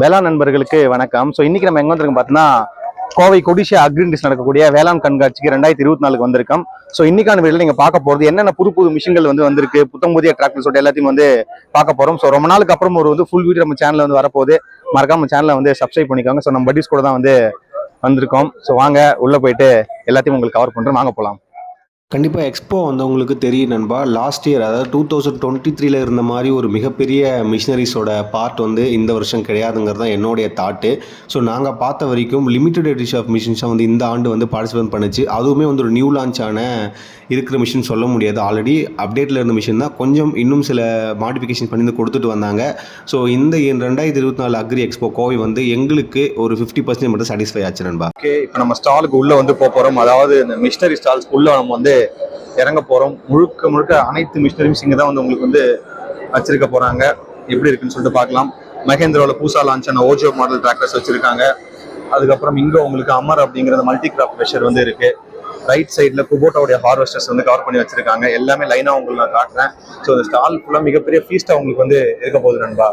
வேளாண் நண்பர்களுக்கு வணக்கம். ஸோ இன்னைக்கு நம்ம எங்க வந்திருக்கோம் பார்த்தீங்கன்னா கோவை கொடிஷா அக்ரிண்டிஸ் நடக்கக்கூடிய வேளாண் கண்காட்சிக்கு ரெண்டாயிரத்தி இருபத்தி நாலுக்கு வந்திருக்கோம். ஸோ இன்னைக்கான வீடியோ நீங்க பார்க்க போறது என்னென்ன புது புது மிஷின்கள் வந்து வந்திருக்கு புத்தம் புதிய டிராக்டர் சொல்லிட்டு எல்லாத்தையும் வந்து பார்க்க போறோம். ஸோ ரொம்ப நாளுக்கு அப்புறம் ஒரு வந்து ஃபுல் வீடியோ நம்ம சேனல் வந்து வரப்போகுது. மறக்காம சேனலை வந்து சப்ஸ்கிரைப் பண்ணிக்கோங்க. ஸோ நம்ம பட்டிஸ் கூட தான் வந்து வந்திருக்கோம். ஸோ வாங்க உள்ள போயிட்டு எல்லாத்தையும் உங்களுக்கு கவர் பண்றோம். வாங்க போகலாம் கண்டிப்பாக எக்ஸ்போ வந்தவங்களுக்கு தெரியும் நண்பா. லாஸ்ட் இயர் அதாவது டூ தௌசண்ட் டுவெண்ட்டி த்ரீல இருந்த மாதிரி ஒரு மிகப்பெரிய மிஷினரிஸோட பார்ட் வந்து இந்த வருஷம் கிடையாதுங்கிறது தான் என்னுடைய தாட்டு ஸோ நாங்கள் பார்த்த வரைக்கும் லிமிடெட் எடிஷன் ஆஃப் மிஷின்ஸாக வந்து இந்த ஆண்டு வந்து பார்ட்டிசிபேட் பண்ணுச்சு. அதுவுமே வந்து ஒரு நியூ லான்ச்சான இருக்கிற மிஷின் சொல்ல முடியாது. ஆல்ரெடி அப்டேட்டில் இருந்த மிஷின் தான் கொஞ்சம் இன்னும் சில மாடிஃபிகேஷன் பண்ணி வந்து கொடுத்துட்டு வந்தாங்க. ஸோ இந்த ரெண்டாயிரத்தி இருபத்தி நாலு அக்ரி எக்ஸ்போ கோவை வந்து எங்களுக்கு ஒரு ஃபிஃப்டி பர்சன்ட் மட்டும் சாட்டிஸ்ஃபை ஆச்சு நண்பா. ஓகே இப்போ நம்ம ஸ்டாலுக்கு உள்ளே வந்து போக அதாவது இந்த மிஷினரி ஸ்டால்ஸ் உள்ளே நம்ம வந்து இறங்க போகிறோம் முழுக்க முழுக்க அனைத்து மிஷினரிஸ் இங்கே தான் வந்து உங்களுக்கு வந்து வச்சிருக்க போறாங்க. எப்படி இருக்குன்னு சொல்லிட்டு பார்க்கலாம். மகேந்திராவில் பூசா லான்ச் ஆன ஓஜோ மாடல் டிராக்டர்ஸ் வச்சிருக்காங்க. அதுக்கப்புறம் இங்க உங்களுக்கு அமர் அப்படிங்கிற மல்டி கிராப் ப்ரெஷர் வந்து இருக்கு. ரைட் சைடில் குபோட்டாவுடைய ஹார்வெஸ்டர்ஸ் வந்து கவர் பண்ணி வச்சிருக்காங்க. எல்லாமே லைனாக உங்களுக்கு நான் காட்டுறேன். ஸோ இந்த ஸ்டால் ஃபுல்லாக மிகப்பெரிய ஃபீஸ்ட்டாக உங்களுக்கு வந்து இருக்க போகுது நண்பா.